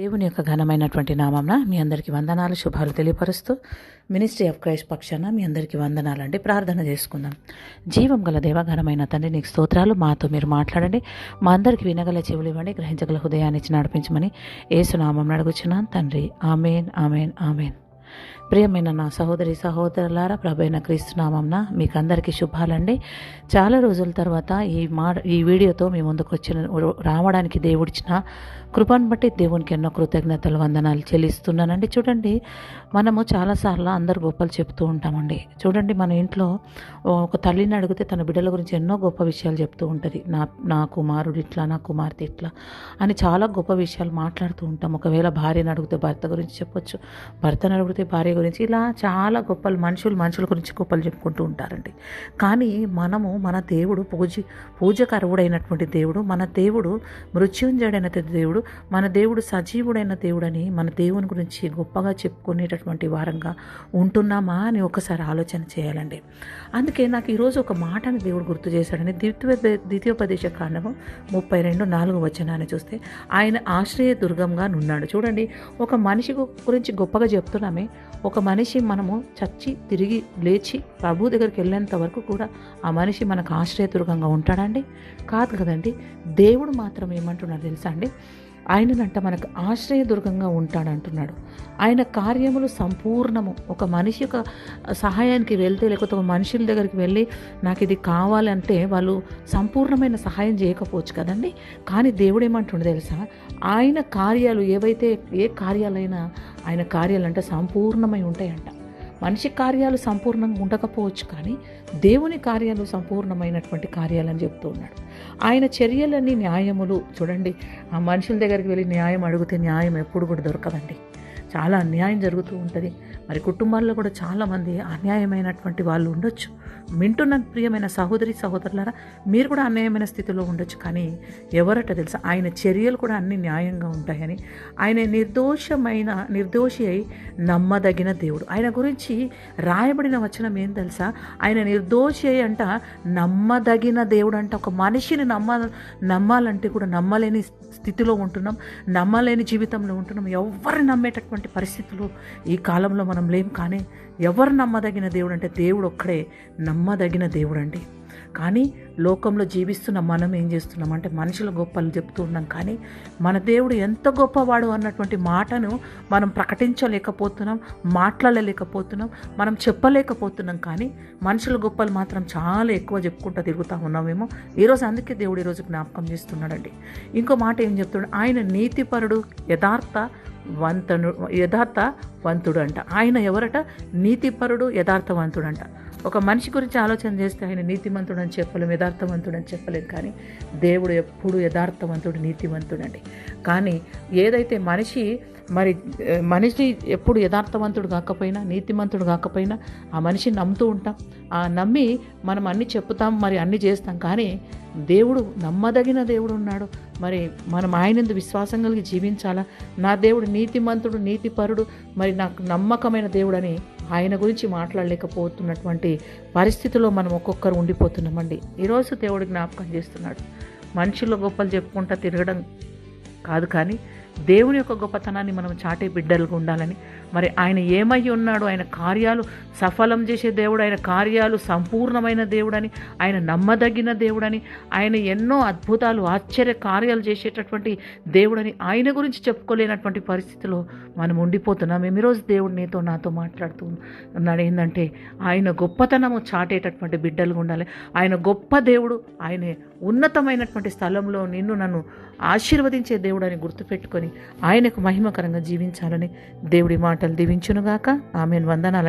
దేవుని యొక్క ఘనమైనటువంటి నామంన మీ అందరికీ వందనాలు శుభాలు తెలియపరుస్తూ మినిస్ట్రీ ఆఫ్ క్రైస్ట్ పక్షాన మీ అందరికీ వందనాలు అండి ప్రార్థన చేసుకుందాం. జీవం గల దేవ ఘనమైన తండ్రి నీకు స్తోత్రాలు. మాతో మీరు మాట్లాడండి. మా అందరికి వినగల చెవులు ఇవ్వండి. గ్రహించగల హృదయాన్ని నడిపించమని ఏసునామం అడుగుచున్నాను తండ్రి ఆమెన్ ఆమెన్ ఆమెన్. ప్రియమైన నా సహోదరి సహోదరులారా ప్రభైన క్రీస్తునామంన మీకు అందరికీ శుభాలండి. చాలా రోజుల తర్వాత ఈ మా ఈ వీడియోతో మీ ముందుకు వచ్చిన రావడానికి దేవుడిచ్చిన కృపను బట్టి దేవునికి ఎన్నో కృతజ్ఞతలు వందనాలు చెల్లిస్తున్నానండి. చూడండి మనము చాలాసార్లు అందరు గొప్పలు చెప్తూ ఉంటామండి. చూడండి మన ఇంట్లో ఒక తల్లిని అడిగితే తన బిడ్డల గురించి ఎన్నో గొప్ప విషయాలు చెప్తూ ఉంటుంది. నా నా కుమారుడు ఇట్లా నా కుమార్తె ఇట్లా అని చాలా గొప్ప విషయాలు మాట్లాడుతూ ఉంటాం. ఒకవేళ భార్యను అడిగితే భర్త గురించి చెప్పొచ్చు. భర్తను అడిగితే భార్య గురించి ఇలా చాలా గొప్పలు మనుషులు మనుషుల గురించి గొప్పలు చెప్పుకుంటూ ఉంటారండి. కానీ మనము మన దేవుడు పూజ పూజకరువుడైనటువంటి దేవుడు మన దేవుడు మృత్యుంజయుడైనటువంటి దేవుడు మన దేవుడు సజీవుడైన దేవుడని మన దేవుని గురించి గొప్పగా చెప్పుకునేటటువంటి వారంగా ఉంటున్నామా అని ఒకసారి ఆలోచన చేయాలండి. అందుకే నాకు ఈరోజు ఒక మాటని దేవుడు గుర్తు చేశాడని ద్వితీయ ద్వితీయోపదేశ కాండము ముప్పై రెండు నాలుగు వచనాన్ని చూస్తే ఆయన ఆశ్రయ దుర్గంగా ఉన్నాడు చూడండి ఒక మనిషి గురించి గొప్పగా చెప్తున్నామే. ఒక మనిషి మనము చచ్చి తిరిగి లేచి ప్రభు దగ్గరికి వెళ్ళేంత వరకు కూడా ఆ మనిషి మనకు ఆశ్రయదుర్గంగా ఉంటాడండి? కాదు కదండి. దేవుడు మాత్రం ఏమంటున్నాడు తెలుసా అండి? ఆయననంట మనకు ఆశ్రయదుర్గంగా ఉంటాడంటున్నాడు. ఆయన కార్యములు సంపూర్ణము. ఒక మనిషి యొక్క సహాయానికి వెళ్తే లేకపోతే ఒక మనుషుల దగ్గరికి వెళ్ళి నాకు ఇది కావాలంటే వాళ్ళు సంపూర్ణమైన సహాయం చేయకపోవచ్చు కదండి? కానీ దేవుడు ఏమంటుండే తెలుసా? ఆయన కార్యాలు ఏవైతే ఏ కార్యాలైనా ఆయన కార్యాలంటే సంపూర్ణమై ఉంటాయంట. మనిషి కార్యాలు సంపూర్ణంగా ఉండకపోవచ్చు కానీ దేవుని కార్యాలు సంపూర్ణమైనటువంటి కార్యాలని చెప్తూ ఉన్నాడు. ఆయన చర్యలన్నీ న్యాయములు. చూడండి ఆ మనుషుల దగ్గరికి వెళ్ళి న్యాయం అడిగితే న్యాయం ఎప్పుడు కూడా దొరకదండి. చాలా అన్యాయం జరుగుతూ ఉంటుంది. మరి కుటుంబాల్లో కూడా చాలామంది అన్యాయమైనటువంటి వాళ్ళు ఉండొచ్చు. వింటున్న ప్రియమైన సహోదరి సహోదరులారా మీరు కూడా అన్యాయమైన స్థితిలో ఉండొచ్చు. కానీ ఎవరట తెలుసా? ఆయన చర్యలు కూడా అన్ని న్యాయంగా ఉంటాయని. ఆయన నిర్దోషమైన నిర్దోషి అయి నమ్మదగిన దేవుడు. ఆయన గురించి రాయబడిన వచనం ఏం తెలుసా? ఆయన నిర్దోషి అయి అంట నమ్మదగిన దేవుడు అంట. ఒక మనిషిని నమ్మ నమ్మాలంటే కూడా నమ్మలేని స్థితిలో ఉంటున్నాం. నమ్మలేని జీవితంలో ఉంటున్నాం. ఎవరిని నమ్మేటటువంటి పరిస్థితులు ఈ కాలంలో మనం లేం కానీ ఎవరు నమ్మదగిన దేవుడు అంటే దేవుడు ఒక్కడే నమ్మదగిన దేవుడు అండి. కానీ లోకంలో జీవిస్తున్న మనం ఏం చేస్తున్నాం? అంటే మనుషుల గొప్పలు చెప్తూ ఉన్నాం. కానీ మన దేవుడు ఎంత గొప్పవాడు అన్నటువంటి మాటను మనం ప్రకటించలేకపోతున్నాం మాట్లాడలేకపోతున్నాం మనం చెప్పలేకపోతున్నాం. కానీ మనుషుల గొప్పలు మాత్రం చాలా ఎక్కువ చెప్పుకుంటూ తిరుగుతూ ఉన్నామేమో. ఈరోజు అందుకే దేవుడు ఈరోజు జ్ఞాపకం చేస్తున్నాడండి. ఇంకో మాట ఏం చెప్తున్నాడు? ఆయన నీతిపరుడు యథార్థ వంతను యథార్థ వంతుడు అంట. ఆయన ఎవరట? నీతిపరుడు యథార్థవంతుడు అంట ఒక మనిషి గురించి ఆలోచన చేస్తే ఆయన నీతిమంతుడు అని చెప్పలేము యథార్థవంతుడని చెప్పలేం కానీ దేవుడు ఎప్పుడు యథార్థవంతుడు నీతివంతుడండి కానీ ఏదైతే మనిషి మరి మనిషి ఎప్పుడు యథార్థవంతుడు కాకపోయినా నీతిమంతుడు కాకపోయినా ఆ మనిషిని నమ్ముతూ ఉంటాం. ఆ నమ్మి మనం అన్ని చెప్తాం మరి అన్ని చేస్తాం. కానీ దేవుడు నమ్మదగిన దేవుడు ఉన్నాడు. మరి మనం ఆయనందు విశ్వాసం కలిగి జీవించాలా? నా దేవుడు నీతిమంతుడు నీతిపరుడు మరి నాకు నమ్మకమైన దేవుడని ఆయన గురించి మాట్లాడలేకపోతున్నటువంటి పరిస్థితిలో మనం ఒక్కొక్కరు ఉండిపోతున్నామండి. ఈరోజు దేవుడు జ్ఞాపకం చేస్తున్నాడు. మనుషుల గొప్పలు చెప్పుకుంటా తిరగడం కాదు కానీ దేవుని యొక్క గొప్పతనాన్ని మనం చాటే బిడ్డలుగా ఉండాలని. మరి ఆయన ఏమై ఉన్నాడు ఆయన కార్యాలు సఫలం చేసే దేవుడు ఆయన కార్యాలు సంపూర్ణమైన దేవుడని ఆయన నమ్మదగిన దేవుడని ఆయన ఎన్నో అద్భుతాలు ఆశ్చర్య కార్యాలు చేసేటటువంటి దేవుడని ఆయన గురించి చెప్పుకోలేనటువంటి పరిస్థితిలో మనం ఉండిపోతున్నాం. మేము ఈరోజు దేవుడు నీతో నాతో మాట్లాడుతూ ఉన్నాడు. ఏంటంటే ఆయన గొప్పతనము చాటేటటువంటి బిడ్డలుగా ఉండాలి. ఆయన గొప్ప దేవుడు ఆయన ఉన్నతమైనటువంటి స్థలంలో నిన్ను నన్ను ఆశీర్వదించే దేవుడు అని గుర్తుపెట్టుకొని ఆయనకు మహిమకరంగా జీవించాలని దేవుడి మాటలు దీవించునుగాక. ఆమెను. వందనాలని